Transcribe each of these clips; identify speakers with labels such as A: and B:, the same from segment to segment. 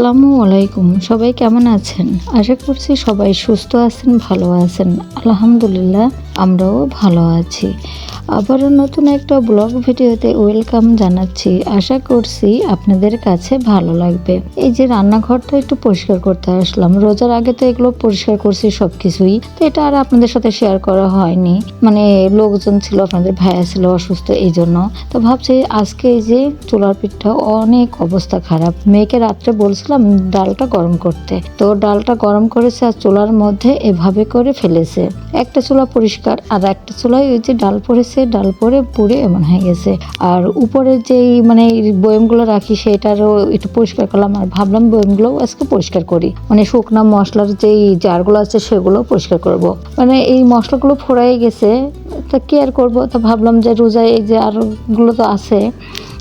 A: আসসালামু আলাইকুম সবাই কেমন আছেন? আশা করছি সবাই সুস্থ আছেন ভালো আছেন। আলহামদুলিল্লাহ আমরাও ভালো আছি। আবারও নতুন একটা ব্লগ ভিডিওতে ওয়েলকাম জানাচ্ছি। আশা করছি আপনাদের কাছে ভালো লাগবে। এই যে রান্নাঘরটা একটু পরিষ্কার করতে আসলাম। রোজার আগে তো এগুলো পরিষ্কার করছি সব কিছুই তো এটা আর আপনাদের সাথে শেয়ার করা হয়নি। মানে লোকজন ছিল, আপনাদের ভাইয়া ছিল অসুস্থ এই জন্য তো ভাবছি আজকে এই যে চুলার পিঠটা অনেক অবস্থা খারাপ। মেয়েকে রাত্রে বলছিলাম ডালটা গরম করতে। তো ডালটা গরম করেছে আর চুলার মধ্যে এভাবে করে ফেলেছে। একটা চুলা পরিষ্কার আর একটা চুলাই ওই যে ডাল পড়েছে, ডাল পরে পুড়ে এমন হয়ে গেছে। আর উপরে যেই মানে বয়মগুলো রাখি, সেটারও একটু পরিষ্কার করলাম। আর ভাবলাম বয়মগুলোও আজকে পরিষ্কার করি। মানে শুকনা মশলার যেই জারগুলো আছে সেগুলো পরিষ্কার করব। মানে এই মশলাগুলো ফোড়াই গেছে, তা কেয়ার করব? তা ভাবলাম যে রোজায় এই যে আরগুলো তো আছে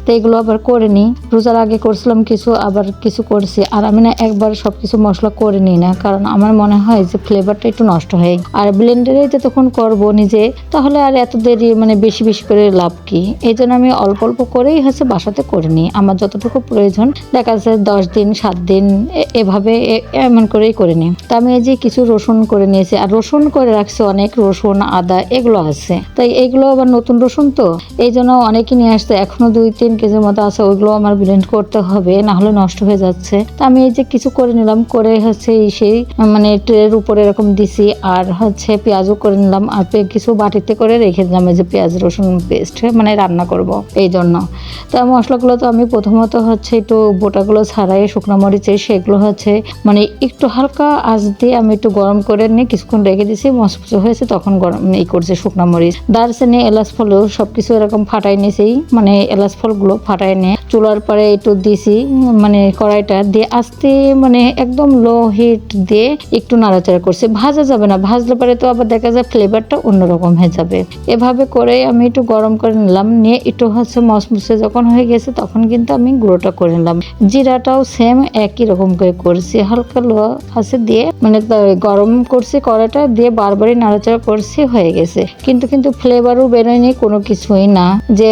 A: তো এগুলো আবার করে নিই। রোজার আগে করছিলাম কিছু, আবার কিছু করছি। আর আমি না একবার সব কিছু মশলা করে নিই না, কারণ আমার মনে হয় যে ফ্লেভারটা একটু নষ্ট হয় আর ব্লেন্ডারে যতক্ষণ করব নিজে, তাহলে আর এত দেরি মানে বেশি বেশি করে লাভ কি? এই জন্য আমি অল্প অল্প করেই হচ্ছে বাসাতে করে নিই। আমার যতটুকু প্রয়োজন, দেখা যাচ্ছে দশ দিন, সাত দিন এভাবে এমন করেই করে নিই। তা আমি এই যে কিছু রসুন করে নিয়েছি, আর রসুন করে রাখছি অনেক, রসুন, আদা, এগুলো আছে। তাই এগুলো আবার নতুন রসুন তো? এই জন্য অনেকে নিয়ে আসছে, এখনও দুই, তিন কেজির মতো আছে, ওইগুলো আমার ব্লেন্ড করতে হবে না হলে নষ্ট হয়ে যাচ্ছে। তা আমি এই যে কিছু করে নিলাম, করে হচ্ছে সেই মানে ট্রের উপরে এরকম দিছি, আর হচ্ছে পেঁয়াজও করে নিলাম, আর কিছু বাটিতে করে রেখে দিলাম, এই যে পেঁয়াজ রসুন পেস্ট মানে রান্না করব এই জন্য। তা মশলাগুলো তো আমি প্রথমত হচ্ছে একটু বোটাগুলো ছাড়াই, শুকনো মরিচে সেগুলো হচ্ছে মানে একটু হালকা আঁচ দিয়ে আমি একটু গরম করে নিয়ে কিছুক্ষণ রেখে দিয়েছি মশমুচো হয়েছে তখন গরম এই করছে শুকনো মরিচ। দারচিনি, এলাচ ফলও সব কিছু এরকম ফাটাই নিয়েছি মানে এলাচ ফলগুলো ফাটাই নিয়ে চুলার পরে একটু দিছি মানে কড়াইটা দিয়ে আস্তে মানে একদম লো হিট দিয়ে একটু নাড়াচাড়া করছে। ভাজা যাবে না, ভাজলে পরে তো আবার দেখা যায় ফ্লেভারটা অন্যরকম হয়ে যাবে। এভাবে করে আমি একটু গরম করে নিলাম, নিয়ে একটু হচ্ছে মসমুসে যখন হয়ে গেছে তখন কিন্তু আমি গুঁড়োটা করে নিলাম। জিরাটাও সেম একই রকম করে করছি, হালকা লো আছে দিয়ে মানে গরম করছি কড়াইটা দিয়ে বারবারই নাড়াচাড়া করছি, হয়ে গেছে। কিন্তু কিন্তু ফ্লেভারও বেরোয়নি, কোনো কিছুই না। যে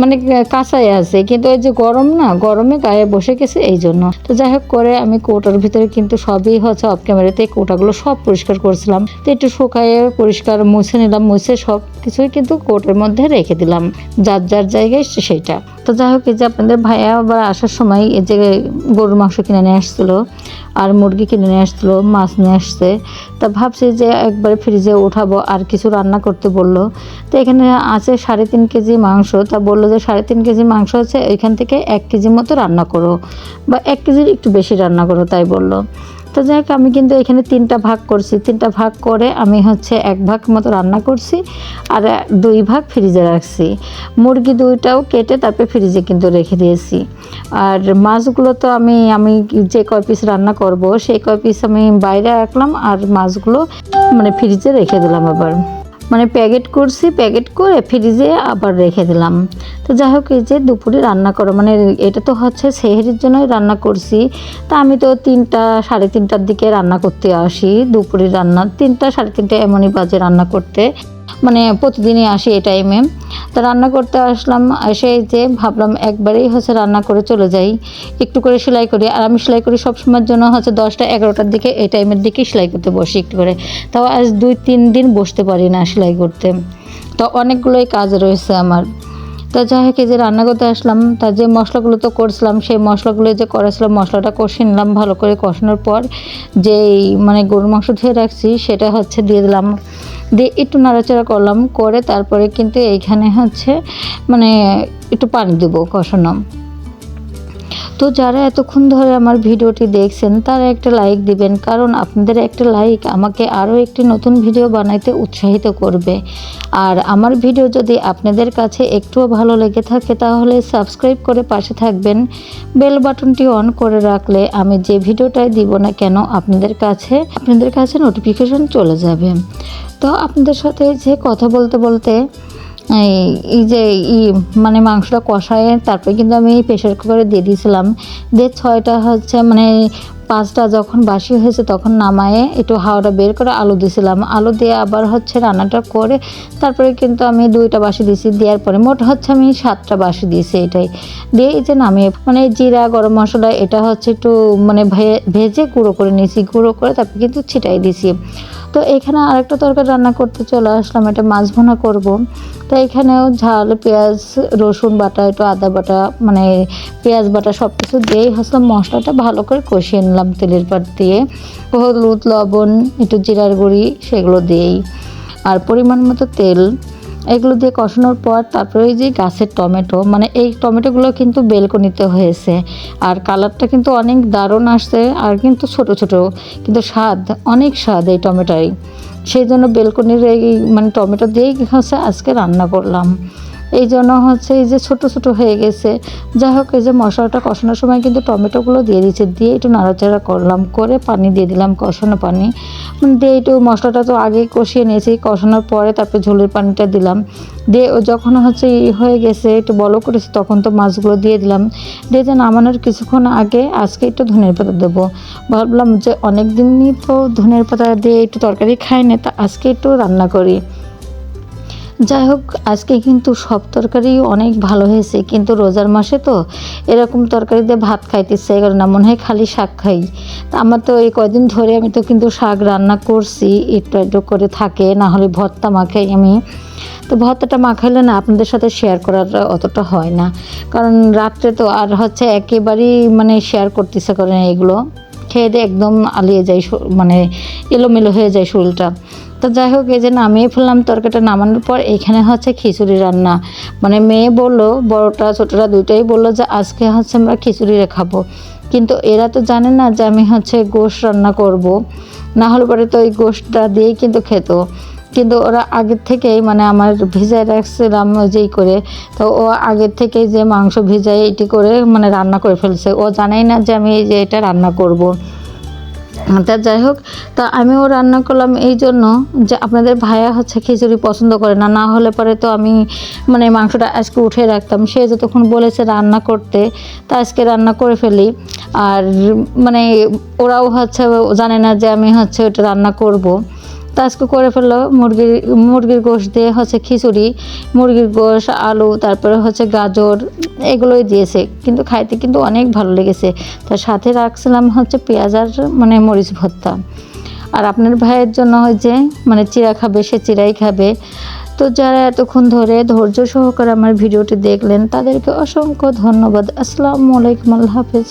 A: মানে কাঁচাই আছে। কিন্তু ওই যে গরম না, গরমে গায়ে বসে গেছে এই জন্য। তো যাই হোক করে আমি কোটার ভিতরে কিন্তু সবই হচ্ছে অফ ক্যামেরাতে কোটাগুলো সব পরিষ্কার করছিলাম। তো একটু শুকায়ে পরিষ্কার মুছে নিলাম, মুছে সব কিছুই কিন্তু কোটের মধ্যে রেখে দিলাম। যার যার জায়গায় সেইটা। তো যাই হোক, এই যে আপনাদের ভাইয়া আবার আসার সময় এই যে গরুর মাংস কিনে নিয়ে আসছিল আর মুরগি কিনে নিয়ে আসছিল, মাছ নিয়ে আসছে, তা ভাবছি যে একবারে ফ্রিজে উঠাবো আর কিছু রান্না করতে বলল। তো এখানে আছে সাড়ে তিন কেজি মাংস, তা বলল যে সাড়ে তিন কেজি মাংস আছে এখান থেকে এক কেজি মতো রান্না করো বা এক কেজির একটু বেশি রান্না করো, তাই বলল। তো যাই হোক আমি কিন্তু এখানে তিনটা ভাগ করছি। তিনটা ভাগ করে আমি হচ্ছে এক ভাগ মতো রান্না করছি আর দুই ভাগ ফ্রিজে রাখছি। মুরগি দুইটাও কেটে তারপরে ফ্রিজে কিন্তু রেখে দিয়েছি। আর মাছগুলো তো আমি আমি যে কয় পিস রান্না করব, সেই কয় পিস আমি বাইরে রাখলাম আর মাছগুলো মানে ফ্রিজে রেখে দিলাম আবার। মানে প্যাকেট করছি, প্যাকেট করে ফ্রিজে আবার রেখে দিলাম। তো যাই হোক, এই যে দুপুরে রান্না করো মানে এটা তো হচ্ছে সেহেরির জন্যই রান্না করছি। তা আমি তো তিনটা, সাড়ে তিনটার দিকে রান্না করতে আসি। দুপুরে রান্না, তিনটা, সাড়ে তিনটা এমনই বাজে রান্না করতে। মানে প্রতিদিনই আসি এই টাইমে তা রান্না করতে আসলাম, এসে এই যে ভাবলাম একবারেই হচ্ছে রান্না করে চলে যাই। একটু করে সেলাই করি, আর আমি সেলাই করি সবসময়ের জন্য হচ্ছে দশটা এগারোটার দিকে এই টাইমের দিকে সেলাই করতে বসি একটু করে। তাও আজ দুই তিন দিন বসতে পারি না সেলাই করতে। তো অনেকগুলোই কাজ রয়েছে আমার। তা যাই হোক যে রান্না করতে আসলাম, তা যে মশলাগুলো তো করছিলাম, সেই মশলাগুলো যে করেছিলাম, মশলাটা কষে নিলাম ভালো করে কষানোর পর, যেই মানে গরুর মাংস ধুয়ে রাখছি, সেটা হচ্ছে দিয়ে দিলাম। দিয়ে একটু নাড়াচাড়া করলাম করে তারপরে কিন্তু এইখানে হচ্ছে মানে একটু পানি দেবো কষানো। তো যারা এতক্ষণ ধরে আমার ভিডিওটি দেখছেন, তারা একটা লাইক দিবেন, কারণ আপনাদের একটা লাইক আমাকে আরও একটি নতুন ভিডিও বানাইতে উৎসাহিত করবে। আর আমার ভিডিও যদি আপনাদের কাছে একটুও ভালো লেগে থাকে, তাহলে সাবস্ক্রাইব করে পাশে থাকবেন। বেল বাটনটি অন করে রাখলে আমি যে ভিডিওটাই দিব না কেন, আপনাদের কাছে আপনাদের কাছে নোটিফিকেশন চলে যাবে। তো আপনাদের সাথে যে কথা বলতে বলতে এই যে ই মানে মাংসটা কষায়, তারপরে কিন্তু আমি প্রেশার কুকারে দিয়ে দিয়েছিলাম। দিয়ে ছয়টা হচ্ছে মানে পাঁচটা যখন বাসি হয়েছে তখন নামায়ে একটু হাওয়াটা বের করে আলু দিয়েছিলাম আলু দিয়ে আবার হচ্ছে রান্নাটা করে তারপরে কিন্তু আমি দুইটা বাসি দিয়েছি দেওয়ার পরে মোট হচ্ছে আমি সাতটা বাসি দিয়েছি এটাই। দিয়ে এই যে নামিয়ে মানে জিরা, গরম মশলা, এটা হচ্ছে একটু মানে ভেজে গুঁড়ো করে নিয়েছি। গুঁড়ো করে তারপরে কিন্তু ছিটাই দিয়েছি তো এখানে আরেকটা তরকারি রান্না করতে চলে আসলাম, এটা মাছ ভুনা করব। তো এখানেও ঝাল, পেঁয়াজ, রসুন বাটা, একটু আদা বাটা মানে পেঁয়াজ বাটা সব কিছু দিয়েই হচ্ছে মশলাটা ভালো করে কষিয়ে নিলাম তেলের পাট দিয়ে। হলুদ, লবণ, একটু জিরার গুঁড়ি সেগুলো দিয়েই। আর পরিমাণ মতো তেল, এগুলো দিয়ে কষানোর পর তারপরে ওই যে গাছের টমেটো মানে এই টমেটোগুলো কিন্তু বেলকনিতে হয়েছে। আর কালারটা কিন্তু অনেক দারুণ আসছে আর কিন্তু ছোট ছোট, কিন্তু স্বাদ, অনেক স্বাদ এই টমেটোই সেই জন্য বেলকনির এই মানে টমেটো দিয়েই হচ্ছে আজকে রান্না করলাম। এই জন্য হচ্ছে এই যে ছোট ছোট হয়ে গেছে। যাই হোক এই যে মশলাটা কষানোর সময় কিন্তু টমেটোগুলো দিয়ে দিচ্ছে দিয়ে একটু নাড়াচাড়া করলাম, করে পানি দিয়ে দিলাম কষানো পানি। মানে দিয়ে একটু মশলাটা তো আগেই কষিয়ে নিয়েছি, কষানোর পরে তারপরে ঝোলের পানিটা দিলাম। দিয়ে যখন হচ্ছে হয়ে গেছে, একটু বলো করেছে, তখন তো মাছগুলো দিয়ে দিলাম। দিয়ে যে নামানোর কিছুক্ষণ আগে আজকে একটু ধনের পাতা দেবো। ভাবলাম যে অনেক দিনই তো ধনের পাতা দিয়ে একটু তরকারি খাই না, তা আজকে একটু রান্না করি। যাই হোক, আজকে কিন্তু সব তরকারি অনেক ভালো হয়েছে, কিন্তু রোজার মাসে তো এরকম তরকারি দিয়ে ভাত খাইতে ইচ্ছে না, মনে হয় খালি শাক খাই। তা আমার তো এই কয়দিন ধরে আমি তো কিন্তু শাক রান্না করছি, একটু একটু করে থাকে, না হলে ভর্তা মাখাই আমি। তো ভর্তাটা মাখাইলে না আপনাদের সাথে শেয়ার করার অতটা হয় না, কারণ রাত্রে তো আর হচ্ছে একেবারেই মানে শেয়ার করতেছে করে এগুলো। খেয়ে দিয়ে একদম আলিয়ে যায় মানে এলোমেলো হয়ে যায় শরীরটা। তো যাই হোক, এই যে নামিয়ে ফেললাম তরকারিটা নামানোর পর এখানে হচ্ছে খিচুড়ি রান্না। মানে মেয়ে বলল, বড়টা ছোটরা দুইটাই বলল যে আজকে হচ্ছে আমরা খিচুড়ি খাব। কিন্তু এরা তো জানে না যে আমি হচ্ছে গোশ রান্না করব। না হলে পরে তো ওই গোশটা দিয়েই কিন্তু খেত। কিন্তু ওরা আগের থেকেই মানে আমার ভিজায় রাখছিলাম যেই করে, তো ও আগের থেকে যে মাংস ভিজায় এটি করে মানে রান্না করে ফেলছে ও জানেই না যে আমি এই যে এটা রান্না করব। তা যাই হোক, তা আমিও রান্না করলাম এই জন্য যে আপনাদের ভাইয়া হচ্ছে খিচুড়ি পছন্দ করে না না হলে পরে তো আমি মানে মাংসটা আজকে উঠে রাখতাম সে যতক্ষণ বলেছে রান্না করতে, তা আজকে রান্না করে ফেলি আর মানে ওরাও হচ্ছে জানে না যে আমি হচ্ছে ওটা রান্না করব। তা করে ফেলল মুরগির মুরগির গোশ দিয়ে হচ্ছে খিচুড়ি, মুরগির গোশ, আলু, তারপরে হচ্ছে গাজর, এগুলোই দিয়েছে। কিন্তু খাইতে কিন্তু অনেক ভালো লেগেছে। তার সাথে রাখছিলাম হচ্ছে পেঁয়াজ আর মানে মরিচ ভর্তা। আর আপনার ভাইয়ের জন্য হয় যে মানে চিরা খাবে, সে চিরাই খাবে। তো যারা এতক্ষণ ধরে ধৈর্য সহকারে আমার ভিডিওটি দেখলেন, তাদেরকে অসংখ্য ধন্যবাদ। আসসালামু আলাইকুম, আল্লাহ হাফেজ।